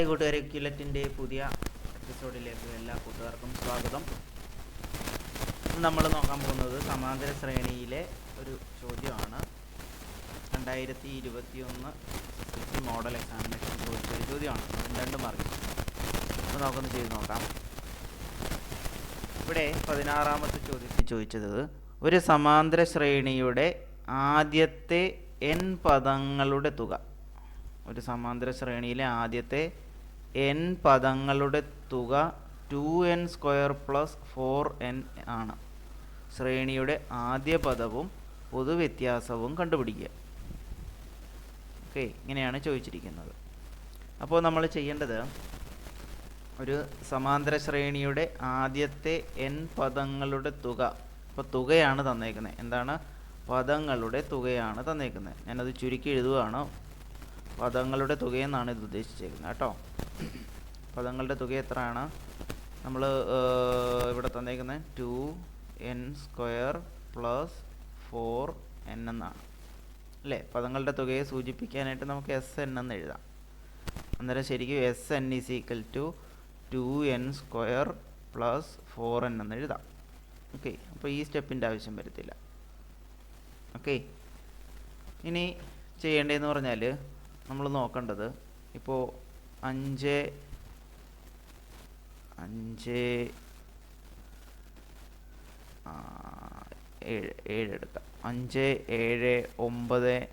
Hi കൂട്ടുകാരെ ക്യുലറ്റിന്റെ പുതിയ എപ്പിസോഡിലേക്ക് എല്ലാ കൂട്ടുകാർക്കും സ്വാഗതം. നമ്മൾ നോക്കാൻ പോകുന്നത് സമാന്തര ശ്രേണിയിലെ ഒരു ചോദ്യമാണ്. രണ്ടായിരത്തി ഇരുപത്തി ഒന്ന് മോഡൽ എക്സാമിനേഷൻ ചോദിച്ച ഒരു ചോദ്യമാണ്. രണ്ട് മാർക്ക് അപ്പോൾ നമുക്കൊന്ന് ചെയ്ത് നോക്കാം. ഇവിടെ പതിനാറാമത്തെ ചോദ്യത്തിൽ ചോദിച്ചത് ഒരു സമാന്തര ശ്രേണിയുടെ ആദ്യത്തെ എൻ പദങ്ങളുടെ തുക ഒരു സമാന്തര ശ്രേണിയിലെ ആദ്യത്തെ എൻ പദങ്ങളുടെ തുക two n square plus four n ആണ്. ശ്രേണിയുടെ ആദ്യ പദവും പൊതുവ്യത്യാസവും കണ്ടുപിടിക്കുക. ഓക്കെ ഇങ്ങനെയാണ് ചോദിച്ചിരിക്കുന്നത്. അപ്പോൾ നമ്മൾ ചെയ്യേണ്ടത് ഒരു സമാന്തര ശ്രേണിയുടെ ആദ്യത്തെ എൻ പദങ്ങളുടെ തുക. അപ്പോൾ തുകയാണ് തന്നേക്കുന്നത് എന്താണ്? പദങ്ങളുടെ തുകയാണ് തന്നേക്കുന്നത് ഞാനത് ചുരുക്കി എഴുതുകയാണ് പദങ്ങളുടെ തുകയെന്നാണ് ഇത് ഉദ്ദേശിച്ചേക്കുന്നത്. കേട്ടോ? പദങ്ങളുടെ തുക എത്രയാണ്? നമ്മൾ ഇവിടെ തന്നേക്കുന്നത് two n square plus four n എന്നാണ്. അല്ലേ? പദങ്ങളുടെ തുകയെ സൂചിപ്പിക്കാനായിട്ട് നമുക്ക് എസ് എൻ എന്ന് എഴുതാം. അന്നേരം ശരിക്കും S n is equal to two n square plus four n എന്ന് എഴുതാം. ഓക്കെ അപ്പോൾ ഈ സ്റ്റെപ്പിന്റെ ആവശ്യം വരത്തില്ല. ഓക്കെ ഇനി ചെയ്യേണ്ടതെന്ന് പറഞ്ഞാൽ നമ്മൾ നോക്കേണ്ടത് ഇപ്പോൾ അഞ്ച് അഞ്ച് ഏഴ് ഏഴ് എടുക്കാം. അഞ്ച് ഏഴ് ഒമ്പത്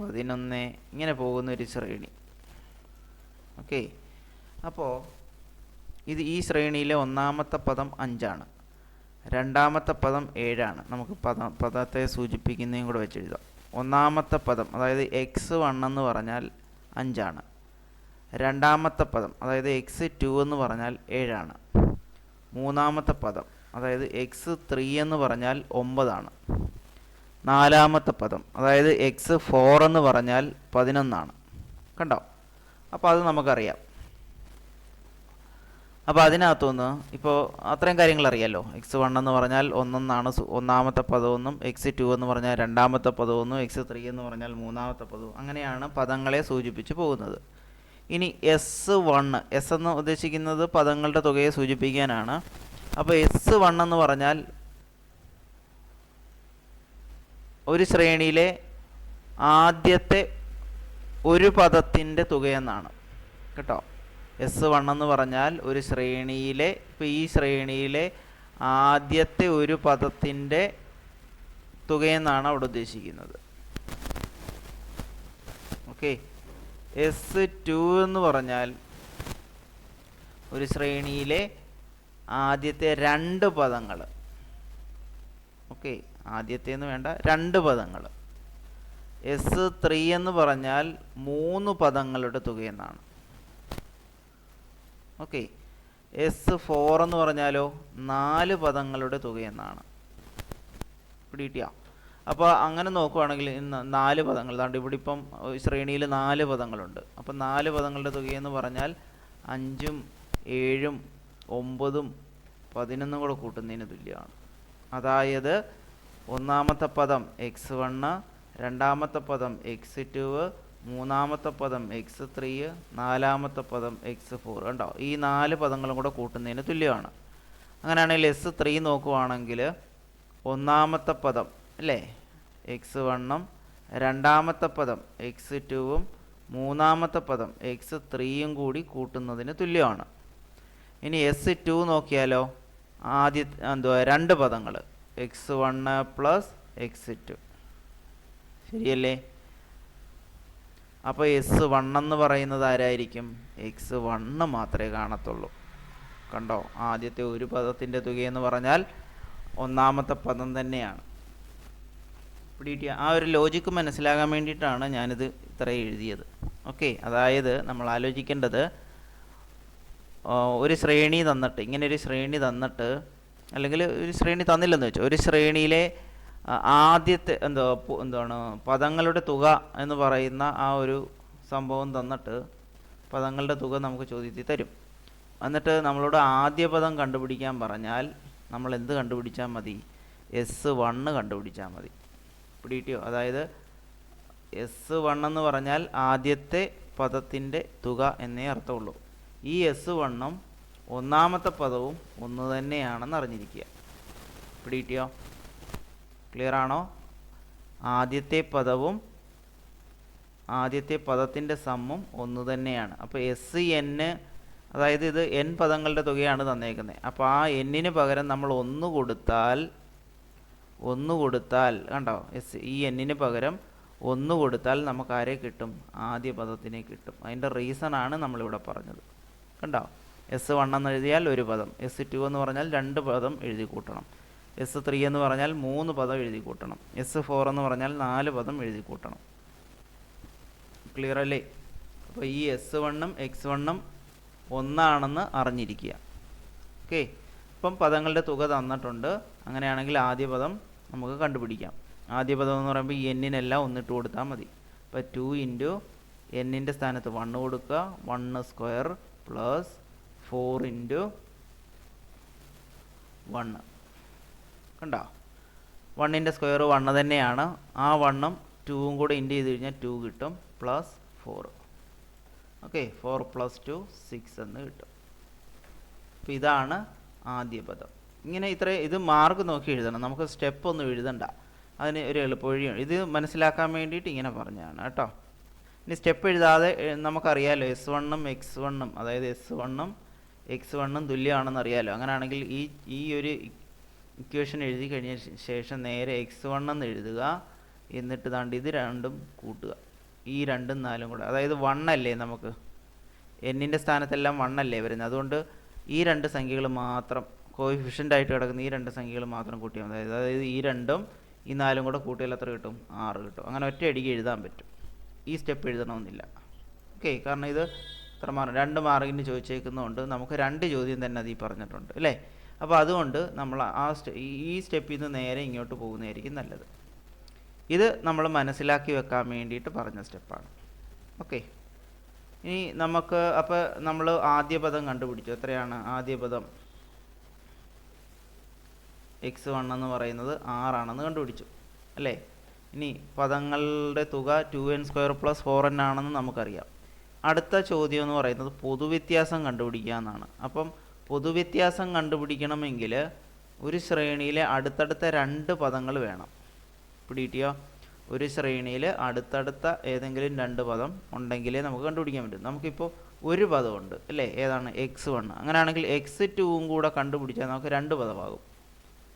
പതിനൊന്ന് ഇങ്ങനെ പോകുന്ന ഒരു ശ്രേണി. ഓക്കെ. അപ്പോൾ ഇത് ഈ ശ്രേണിയിലെ ഒന്നാമത്തെ പദം അഞ്ചാണ്. രണ്ടാമത്തെ പദം ഏഴാണ്. നമുക്ക് പദ പദത്തെ സൂചിപ്പിക്കുന്നതും കൂടെ വെച്ചെഴുതാം ഒന്നാമത്തെ പദം അതായത് എക്സ് വൺ എന്ന് പറഞ്ഞാൽ അഞ്ചാണ്. രണ്ടാമത്തെ പദം അതായത് എക്സ് ടു എന്ന് പറഞ്ഞാൽ ഏഴാണ്. മൂന്നാമത്തെ പദം അതായത് എക്സ് ത്രീ എന്ന് പറഞ്ഞാൽ ഒമ്പതാണ്. നാലാമത്തെ പദം അതായത് എക്സ് ഫോർ എന്ന് പറഞ്ഞാൽ പതിനൊന്നാണ്. കണ്ടോ? അപ്പോൾ അത് നമുക്കറിയാം. അപ്പോൾ അതിനകത്തുനിന്ന് ഇപ്പോൾ അത്രയും കാര്യങ്ങൾ അറിയാമല്ലോ എക്സ് വൺ എന്ന് പറഞ്ഞാൽ ഒന്നൊന്നാണ് ഒന്നാമത്തെ പദമൊന്നും എക്സ് ടു എന്ന് പറഞ്ഞാൽ രണ്ടാമത്തെ പദമൊന്നും എക്സ് ത്രീ എന്ന് പറഞ്ഞാൽ മൂന്നാമത്തെ പദവും അങ്ങനെയാണ് പദങ്ങളെ സൂചിപ്പിച്ച് പോകുന്നത്. ഇനി എസ് വണ്ണ് എസ് എന്ന് ഉദ്ദേശിക്കുന്നത് പദങ്ങളുടെ തുകയെ സൂചിപ്പിക്കാനാണ്. അപ്പോൾ എസ് വൺ എന്ന് പറഞ്ഞാൽ ഒരു ശ്രേണിയിലെ ആദ്യത്തെ ഒരു പദത്തിന്റെ തുകയെന്നാണ്. കേട്ടോ? എസ് വൺ എന്ന് പറഞ്ഞാൽ ഒരു ശ്രേണിയിലെ ഇപ്പോൾ ഈ ശ്രേണിയിലെ ആദ്യത്തെ ഒരു പദത്തിന്റെ തുകയെന്നാണ് അവിടെ ഉദ്ദേശിക്കുന്നത്. ഓക്കെ? എസ് ടു എന്ന് പറഞ്ഞാൽ ഒരു ശ്രേണിയിലെ ആദ്യത്തെ രണ്ട് പദങ്ങൾ ഓക്കെ ആദ്യത്തെ എന്ന് വേണ്ട രണ്ട് പദങ്ങൾ എസ് ത്രീ എന്ന് പറഞ്ഞാൽ മൂന്ന് പദങ്ങളുടെ തുകയെന്നാണ് ഓക്കെ എസ് ഫോർ എന്ന് പറഞ്ഞാലോ നാല് പദങ്ങളുടെ തുകയെന്നാണ് പിടികിട്ടിയോ? അപ്പോൾ അങ്ങനെ നോക്കുവാണെങ്കിൽ ഇന്ന് നാല് പദങ്ങൾ. അതാണ്ട് ഇവിടെ ഇപ്പം ശ്രേണിയിൽ നാല് പദങ്ങളുണ്ട്. അപ്പം നാല് പദങ്ങളുടെ തുകയെന്ന് പറഞ്ഞാൽ അഞ്ചും ഏഴും ഒമ്പതും പതിനൊന്നും കൂടെ കൂട്ടുന്നതിന് തുല്യമാണ്. അതായത് ഒന്നാമത്തെ പദം എക്സ് വണ്ണ് രണ്ടാമത്തെ പദം എക്സ് ടു മൂന്നാമത്തെ പദം എക്സ് ത്രീ നാലാമത്തെ പദം എക്സ് ഫോർ കണ്ടോ? ഈ നാല് പദങ്ങളും കൂടെ കൂട്ടുന്നതിന് തുല്യമാണ്. അങ്ങനെയാണെങ്കിൽ എസ് ത്രീ നോക്കുവാണെങ്കിൽ ഒന്നാമത്തെ പദം അല്ലേ? എക്സ് വണ്ണും രണ്ടാമത്തെ പദം. എക്സ് ടുവും മൂന്നാമത്തെ പദം. എക്സ് ത്രീയും കൂടി കൂട്ടുന്നതിന് തുല്യമാണ്. ഇനി എസ് ടു നോക്കിയാലോ? ആദ്യ എന്തുവാ രണ്ട് പദങ്ങൾ. X one plus x two ശരിയല്ലേ? അപ്പോൾ എസ് എന്ന് പറയുന്നത് ആരായിരിക്കും? എക്സ് വണ്ണ് മാത്രമേ കാണത്തുള്ളൂ. കണ്ടോ? ആദ്യത്തെ ഒരു പദത്തിന്റെ തുകയെന്ന് പറഞ്ഞാൽ ഒന്നാമത്തെ പദം തന്നെയാണ്. പിടികിട്ടിയ ആ ഒരു ലോജിക്ക് മനസ്സിലാകാൻ വേണ്ടിയിട്ടാണ് ഞാനിത് ഇത്ര എഴുതിയത്. ഓക്കെ അതായത് നമ്മൾ ആലോചിക്കേണ്ടത് ഒരു ശ്രേണി തന്നിട്ട് ഇങ്ങനെ ഒരു ശ്രേണി തന്നിട്ട് അല്ലെങ്കിൽ ഒരു ശ്രേണി തന്നില്ലെന്ന് വെച്ചോ ഒരു ശ്രേണിയിലെ ആദ്യത്തെ എന്തോ എന്താണ് പദങ്ങളുടെ തുക എന്ന് പറയുന്ന ആ ഒരു സംഭവം തന്നിട്ട് പദങ്ങളുടെ തുക നമുക്ക് ചോദ്യത്തിൽ തരും. എന്നിട്ട് നമ്മളോട് ആദ്യ പദം കണ്ടുപിടിക്കാൻ പറഞ്ഞാൽ നമ്മൾ എന്ത് കണ്ടുപിടിച്ചാൽ മതി? എസ് വണ്ണ് കണ്ടുപിടിച്ചാൽ മതി. പിടികിട്ടിയോ? അതായത് എസ് വൺ എന്ന് പറഞ്ഞാൽ ആദ്യത്തെ പദത്തിന്റെ തുക എന്നേ അർത്ഥമുള്ളൂ. ഈ എസ് വണ്ണും ഒന്നാമത്തെ പദവും ഒന്ന് തന്നെയാണെന്ന് അറിഞ്ഞിരിക്കുക. പിടികിട്ടിയോ? ക്ലിയർ ആണോ? ആദ്യത്തെ പദവും ആദ്യത്തെ പദത്തിന്റെ സമ്മും ഒന്ന് തന്നെയാണ്. അപ്പോൾ എസ് എന്ന് അതായത് ഇത് എൻ പദങ്ങളുടെ തുകയാണ് തന്നേക്കുന്നത്. അപ്പോൾ ആ എന്നിന് പകരം നമ്മൾ ഒന്ന് കൊടുത്താൽ ഒന്ന് കൊടുത്താൽ കണ്ടോ? എസ് ഈ എന്നിന് പകരം ഒന്ന് കൊടുത്താൽ നമുക്ക് ആരെ കിട്ടും? ആദ്യ പദത്തിനെ കിട്ടും. അതിന്റെ റീസണാണ് നമ്മളിവിടെ പറഞ്ഞത്. കണ്ടോ? എസ് വൺ എന്ന് എഴുതിയാൽ ഒരു പദം. എസ് ടു എന്ന് പറഞ്ഞാൽ രണ്ട് പദം എഴുതി കൂട്ടണം. എസ് ത്രീ എന്ന് പറഞ്ഞാൽ മൂന്ന് പദം എഴുതി കൂട്ടണം. എസ് ഫോർ എന്ന് പറഞ്ഞാൽ നാല് പദം എഴുതി കൂട്ടണം. ക്ലിയർ അല്ലേ? അപ്പോൾ ഈ എസ് വണ്ണും എക്സ് വണ്ണും ഒന്നാണെന്ന് അറിഞ്ഞിരിക്കുക. ഓക്കെ ഇപ്പം പദങ്ങളുടെ തുക തന്നിട്ടുണ്ട്. അങ്ങനെയാണെങ്കിൽ ആദ്യ പദം നമുക്ക് കണ്ടുപിടിക്കാം. ആദ്യ പദം എന്ന് പറയുമ്പോൾ എന്നിനെല്ലാം ഒന്നിട്ട് കൊടുത്താൽ മതി. അപ്പോൾ ടു ഇന്റു എന്നിന്റെ സ്ഥാനത്ത് വണ്ണ് കൊടുക്കുക one square plus four into one കണ്ടോ? വണ്ണിന്റെ സ്ക്വയർ വണ്ണ് തന്നെയാണ്. ആ വണ്ണും ടൂവും കൂടെ ഇന്റു ചെയ്ത് കഴിഞ്ഞാൽ ടു കിട്ടും. Plus four okay four plus two six എന്ന് കിട്ടും. അപ്പോൾ ഇതാണ് ആദ്യ പദം. ഇങ്ങനെ ഇത്ര ഇത് മാർക്ക് നോക്കി എഴുതണം. നമുക്ക് സ്റ്റെപ്പ് ഒന്നും എഴുതണ്ട. അതിന് ഒരു എളുപ്പവഴിയാണ് ഇത് മനസ്സിലാക്കാൻ വേണ്ടിയിട്ട് ഇങ്ങനെ പറഞ്ഞതാണ് കേട്ടോ. ഇനി സ്റ്റെപ്പ് എഴുതാതെ നമുക്കറിയാലോ എസ് വണ്ണും എക്സ് വണ്ണും അതായത് എസ് വണ്ണും എക്സ് വണ്ണും തുല്യമാണെന്ന് അറിയാലോ. അങ്ങനെയാണെങ്കിൽ ഈ ഈ ഒരു ഇക്വേഷൻ എഴുതി കഴിഞ്ഞ ശേഷം നേരെ എക്സ് വണ്ണെന്ന് എഴുതുക. എന്നിട്ട് താണ്ട് ഇത് രണ്ടും കൂട്ടുക. ഈ രണ്ടും നാലും കൂടെ. അതായത് വണ്ണല്ലേ നമുക്ക്? എന്നിന്റെ സ്ഥാനത്തെല്ലാം വണ്ണല്ലേ വരുന്നത്. അതുകൊണ്ട് ഈ രണ്ട് സംഖ്യകൾ മാത്രം കോയിഫിഷ്യന്റ് ആയിട്ട് കിടക്കുന്ന ഈ രണ്ട് സംഖ്യകൾ മാത്രം കൂട്ടിയാൽ മതി. അതായത് ഈ രണ്ടും ഈ നാലും കൂടെ കൂട്ടിയാൽ എത്ര കിട്ടും? ആറ് കിട്ടും. അങ്ങനെ ഒറ്റ അടിക്ക് എഴുതാൻ പറ്റും. ഈ സ്റ്റെപ്പ് എഴുതണമെന്നില്ല. ഓക്കെ കാരണം ഇത് എത്ര മാർക്ക് രണ്ട് മാർക്കിന് ചോദിച്ചേക്കുന്നതുകൊണ്ട് നമുക്ക് രണ്ട് ചോദ്യം തന്നെ അതിൽ പറഞ്ഞിട്ടുണ്ട് അല്ലേ? അപ്പോൾ അതുകൊണ്ട് നമ്മൾ ആ ഈ സ്റ്റെപ്പിൽ നിന്ന് നേരെ ഇങ്ങോട്ട് പോകുന്നതായിരിക്കും നല്ലത്. ഇത് നമ്മൾ മനസ്സിലാക്കി വെക്കാൻ വേണ്ടിയിട്ട് പറഞ്ഞ സ്റ്റെപ്പാണ് ഓക്കെ ഇനി നമുക്ക് അപ്പോൾ നമ്മൾ ആദ്യ പദം കണ്ടുപിടിച്ചു. എത്രയാണ്? ആദ്യ പദം എക്സ് വൺ എന്ന് പറയുന്നത് ആറാണെന്ന് കണ്ടുപിടിച്ചു. അല്ലേ? ഇനി പദങ്ങളുടെ തുക two n square plus four n ആണെന്ന് നമുക്കറിയാം. അടുത്ത ചോദ്യം എന്ന് പറയുന്നത് പൊതുവ്യത്യാസം കണ്ടുപിടിക്കുക എന്നാണ്. അപ്പം പൊതുവ്യത്യാസം കണ്ടുപിടിക്കണമെങ്കിൽ ഒരു ശ്രേണിയിലെ അടുത്തടുത്ത രണ്ട് പദങ്ങൾ വേണം. പിടിയിട്ടിയോ ഒരു ശ്രേണിയിൽ അടുത്തടുത്ത ഏതെങ്കിലും രണ്ട് പദം ഉണ്ടെങ്കിലേ നമുക്ക് കണ്ടുപിടിക്കാൻ പറ്റും. നമുക്കിപ്പോൾ ഒരു പദമുണ്ട്. അല്ലേ? ഏതാണ്? എക്സ് വൺ അങ്ങനെയാണെങ്കിൽ എക്സ് ടുവും കൂടെ കണ്ടുപിടിച്ചാൽ നമുക്ക് രണ്ട് പദമാകും.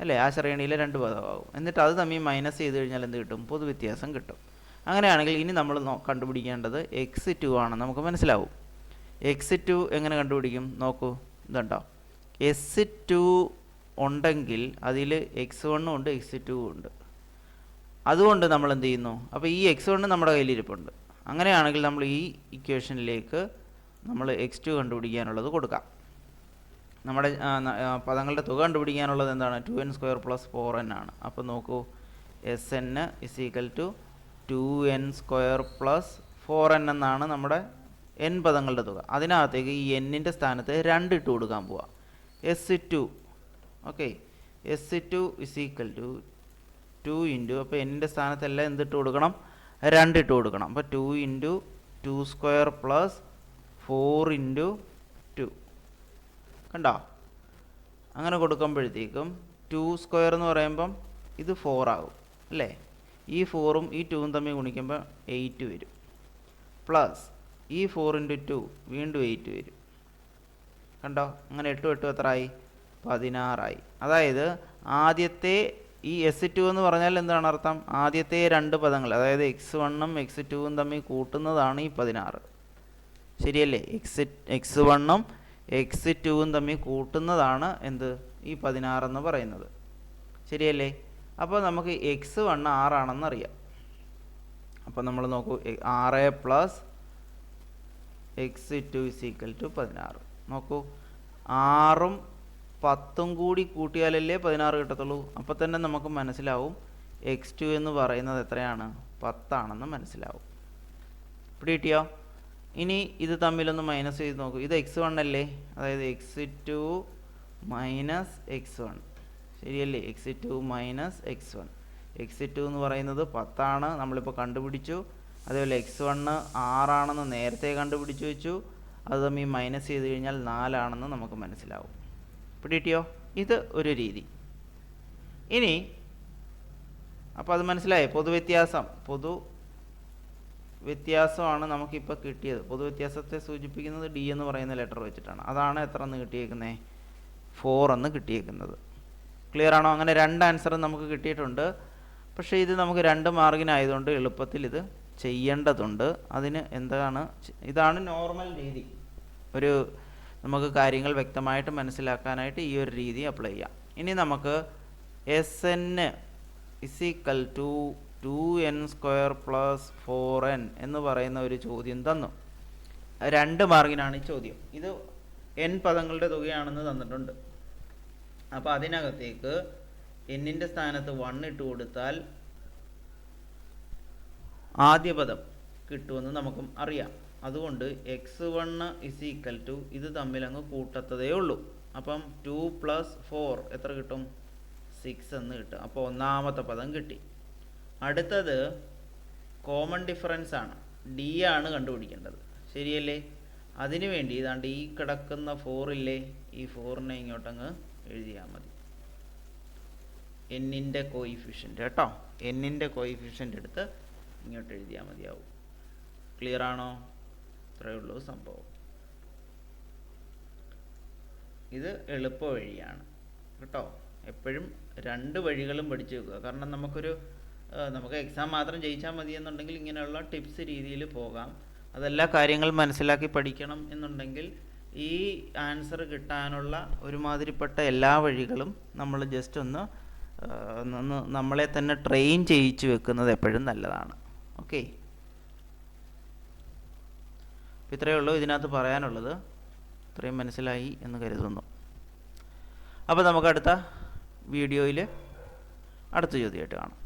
അല്ലേ? ആ ശ്രേണിയിലെ രണ്ട് പദമാകും. എന്നിട്ട് അത് തമ്മിൽ മൈനസ് ചെയ്ത് കഴിഞ്ഞാൽ എന്ത് കിട്ടും? പൊതുവ്യത്യാസം കിട്ടും. അങ്ങനെയാണെങ്കിൽ ഇനി നമ്മൾ കണ്ടുപിടിക്കേണ്ടത് എക്സ് ടു ആണെന്ന് നമുക്ക് മനസ്സിലാവും. എക്സ് ടു എങ്ങനെ കണ്ടുപിടിക്കും? നോക്കൂ. ഇതുണ്ടോ? എസ് ടു ഉണ്ടെങ്കിൽ അതിൽ എക്സ് വണ്ണും ഉണ്ട് എക്സ് ടുവും ഉണ്ട്. അതുകൊണ്ട് നമ്മൾ എന്ത് ചെയ്യുന്നു? അപ്പോൾ ഈ എക്സ് വണ്ണ് നമ്മുടെ കയ്യിലിരിപ്പുണ്ട് അങ്ങനെയാണെങ്കിൽ നമ്മൾ ഈ ഇക്വേഷനിലേക്ക് നമ്മൾ എക്സ് ടു കണ്ടുപിടിക്കാനുള്ളത് കൊടുക്കാം. നമ്മുടെ പദങ്ങളുടെ തുക കണ്ടുപിടിക്കാനുള്ളത് എന്താണ്? Two n square plus four n ആണ്. അപ്പോൾ നോക്കൂ. S n is equal to two n square plus four n എന്നാണ് നമ്മുടെ എൻ പദങ്ങളുടെ തുക. അതിനകത്തേക്ക് ഈ എന്നിന്റെ സ്ഥാനത്ത് രണ്ട് ഇട്ട് കൊടുക്കാൻ പോവാം. S two okay S two is equal to two into അപ്പോൾ എന്നിന്റെ സ്ഥാനത്തെല്ലാം എന്തിട്ട് കൊടുക്കണം? രണ്ട് ഇട്ട് കൊടുക്കണം. അപ്പോൾ two into two square plus four into കണ്ടോ? അങ്ങനെ കൊടുക്കുമ്പോഴത്തേക്കും ടു സ്ക്വയർ എന്ന് പറയുമ്പം ഇത് ഫോർ ആകും അല്ലേ? ഈ ഫോറും ഈ ടൂവും തമ്മിൽ ഗുണിക്കുമ്പോൾ എയ്റ്റ് വരും. പ്ലസ് ഈ ഫോർ ഇന്റു ടു വീണ്ടും എയ്റ്റ് വരും. കണ്ടോ? അങ്ങനെ എട്ടും എട്ടും എത്രയായി പതിനാറായി. അതായത് ആദ്യത്തെ ഈ എസ് ടു എന്ന് പറഞ്ഞാൽ എന്താണ് അർത്ഥം? ആദ്യത്തെ രണ്ട് പദങ്ങൾ അതായത് എക്സ് വണ്ണും എക്സ് ടുവും തമ്മിൽ കൂട്ടുന്നതാണ് ഈ പതിനാറ്. ശരിയല്ലേ? എക്സ് എക്സ് വണ്ണും എക്സ് ടുവും തമ്മിൽ കൂട്ടുന്നതാണ് എന്ത്? ഈ പതിനാറെന്ന് പറയുന്നത്. ശരിയല്ലേ? അപ്പോൾ നമുക്ക് എക്സ് വൺ ആറാണെന്ന് അറിയാം അപ്പോൾ നമ്മൾ നോക്കൂ ആറ് plus x two is equal to പതിനാറ്. നോക്കൂ ആറും പത്തും കൂടി കൂട്ടിയാലല്ലേ പതിനാറ് കിട്ടത്തുള്ളൂ. അപ്പോൾ തന്നെ നമുക്ക് മനസ്സിലാവും എക്സ് ടു എന്ന് പറയുന്നത് എത്രയാണ്? പത്താണെന്ന് മനസ്സിലാവും. ഇവിടെ കിട്ടിയോ? ഇനി ഇത് തമ്മിലൊന്ന് മൈനസ് ചെയ്ത് നോക്കൂ. ഇത് എക്സ് വൺ അല്ലേ? അതായത് x two minus x one ശരിയല്ലേ? X two minus x one x two എന്ന് പറയുന്നത് പത്താണ്. നമ്മളിപ്പോൾ കണ്ടുപിടിച്ചു. അതേപോലെ എക്സ് വണ്ണ് ആറാണെന്ന് നേരത്തെ കണ്ടുപിടിച്ചു വെച്ചു. അത് തമ്മിൽ മൈനസ് ചെയ്ത് കഴിഞ്ഞാൽ നാലാണെന്ന് നമുക്ക് മനസ്സിലാവും. പിടികിട്ടിയോ? ഇത് ഒരു രീതി. ഇനി അപ്പോൾ അത് മനസ്സിലായേ? പൊതുവ്യത്യാസം. പൊതു വ്യത്യാസമാണ് നമുക്കിപ്പോൾ കിട്ടിയത്. പൊതുവ്യത്യാസത്തെ സൂചിപ്പിക്കുന്നത് ഡി എന്ന് പറയുന്ന ലെറ്റർ വെച്ചിട്ടാണ്. അതാണ് എത്ര എന്ന് കിട്ടിയേക്കുന്നത് ഫോർ എന്ന് കിട്ടിയേക്കുന്നത്. ക്ലിയർ ആണോ? അങ്ങനെ രണ്ട് ആൻസർ നമുക്ക് കിട്ടിയിട്ടുണ്ട്. പക്ഷേ ഇത് നമുക്ക് രണ്ട് മാർഗിനായതുകൊണ്ട് എളുപ്പത്തിൽ ഇത് ചെയ്യേണ്ടതുണ്ട്. അതിന് എന്താണ്? ഇതാണ് നോർമൽ രീതി. ഒരു നമുക്ക് കാര്യങ്ങൾ വ്യക്തമായിട്ട് മനസ്സിലാക്കാനായിട്ട് ഈ ഒരു രീതി അപ്ലൈ ചെയ്യാം. ഇനി നമുക്ക് S n is equal to two n square plus four n എന്ന് പറയുന്ന ഒരു ചോദ്യം തന്നു. രണ്ട് മാർക്കിനാണ് ഈ ചോദ്യം. ഇത് എൻ പദങ്ങളുടെ തുകയാണെന്ന് തന്നിട്ടുണ്ട്. അപ്പോൾ അതിനകത്തേക്ക് എന്നിന്റെ സ്ഥാനത്ത് വൺ ഇട്ട് കൊടുത്താൽ ആദ്യ പദം കിട്ടുമെന്ന് നമുക്കും അറിയാം. അതുകൊണ്ട് x one is equal to ഇത് തമ്മിൽ അങ്ങ് കൂട്ടത്തതേ ഉള്ളൂ. അപ്പം ടു പ്ലസ് ഫോർ എത്ര കിട്ടും? സിക്സ് എന്ന് കിട്ടും. അപ്പോൾ ഒന്നാമത്തെ പദം കിട്ടി. അടുത്തത് കോമൺ ഡിഫറൻസ് ആണ്. ഡി ആണ് കണ്ടുപിടിക്കേണ്ടത്. ശരിയല്ലേ? അതിനു വേണ്ടി ഇതാണ്ട് ഈ കിടക്കുന്ന ഫോറില്ലേ ഈ ഫോറിനെ ഇങ്ങോട്ടങ്ങ് എഴുതിയാൽ മതി. എന്നിന്റെ കോയിഫിഷ്യന്റ് കേട്ടോ? എന്നിന്റെ കോയിഫിഷ്യന്റ് എടുത്ത് ഇങ്ങോട്ട് എഴുതിയാൽ മതിയാവും. ക്ലിയർ ആണോ? ഇത്രയേ ഉള്ളൂ സംഭവം. ഇത് എളുപ്പ വഴിയാണ് കേട്ടോ? എപ്പോഴും രണ്ട് വഴികളും പഠിച്ചു വെക്കുക. കാരണം നമുക്കൊരു നമുക്ക് എക്സാം മാത്രം ജയിച്ചാൽ മതി എന്നുണ്ടെങ്കിൽ ഇങ്ങനെയുള്ള ടിപ്സ് രീതിയിൽ പോകാം. അതെല്ലാ കാര്യങ്ങൾ മനസ്സിലാക്കി പഠിക്കണം എന്നുണ്ടെങ്കിൽ ഈ ആൻസർ കിട്ടാനുള്ള ഒരുമാതിരിപ്പെട്ട എല്ലാ വഴികളും നമ്മൾ ജസ്റ്റ് ഒന്ന് നമ്മളെ തന്നെ ട്രെയിൻ ചെയ്യിച്ചു വെക്കുന്നത് എപ്പോഴും നല്ലതാണ്. ഓക്കെ ഇത്രയേ ഉള്ളൂ ഇതിനകത്ത് പറയാനുള്ളത്. ഇത്രയും മനസ്സിലായി എന്ന് കരുതുന്നു. അപ്പോൾ നമുക്ക് അടുത്ത വീഡിയോയിൽ അടുത്ത ചോദ്യമായിട്ട് കാണാം.